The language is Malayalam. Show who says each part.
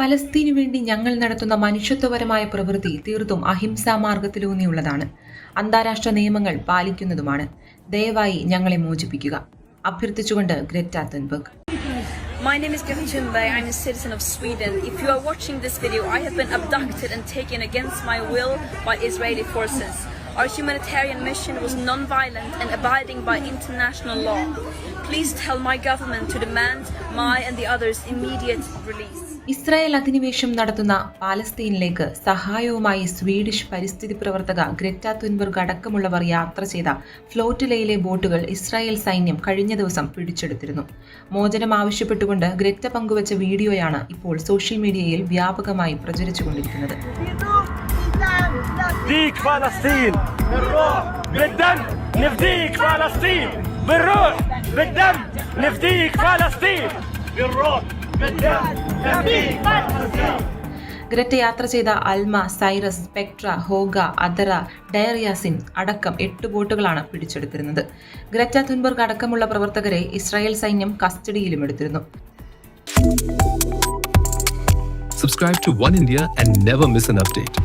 Speaker 1: പലസ്തീനു വേണ്ടി ഞങ്ങൾ നടത്തുന്ന മനുഷ്യത്വപരമായ പ്രവൃത്തി തീർത്തും അഹിംസാ മാർഗത്തിലൂന്നിയുള്ളതാണ് അന്താരാഷ്ട്ര നിയമങ്ങൾ പാലിക്കുന്നതുമാണ് ദയവായി ഞങ്ങളെ മോചിപ്പിക്കുക അഭ്യർത്ഥിച്ചുകൊണ്ട് Greta Thunberg
Speaker 2: My name is Gavin Chunbei. I'm a citizen of Sweden. If you are watching this video, I have been abducted and taken against my will by Israeli forces. Our humanitarian mission was non-violent and abiding by international law. Please tell my government to demand my and the others' immediate release.
Speaker 1: Israel അധിനിവേശം നടത്തുന്ന പാലസ്തീനിലേക്ക് സഹായവുമായി സ്വീഡിഷ് പരിസ്ഥിതി പ്രവർത്തക ഗ്രെറ്റ തുൻബർഗ് അടക്കമുള്ളവർ യാത്ര ചെയ്ത ഫ്ലോട്ടിലയിലെ ബോട്ടുകൾ ഇസ്രായേൽ സൈന്യം കഴിഞ്ഞ ദിവസം പിടിച്ചെടുത്തിരുന്നു മോചനം ആവശ്യപ്പെട്ടുകൊണ്ട് ഗ്രെറ്റ പങ്കുവച്ച വീഡിയോയാണ് ഇപ്പോൾ സോഷ്യൽ മീഡിയയിൽ വ്യാപകമായി പ്രചരിച്ചുകൊണ്ടിരിക്കുന്നത്
Speaker 3: ديك فلسطين بالروح بالدم نفديك فلسطين بالروح بالدم نفديك فلسطين بالروح بالدم نفديك فلسطين
Speaker 1: ഗ്രറ്റ യാത്ര ചെയ്ത അൽമ സൈറസ് സ്പെക്ട്ര ഹോഗ അദറ ഡയറിയാസിൻ അടക്കം എട്ട് ബോട്ടുകളാണ് പിടിച്ചെടുത്തിരുന്നത് ഗ്രറ്റ തുൻബർഗ് അടക്കമുള്ള പ്രവർത്തകരെ ഇസ്രായേൽ സൈന്യം കസ്റ്റഡിയിലും എടുത്തിരുന്നു
Speaker 4: Subscribe to One India and never miss an update.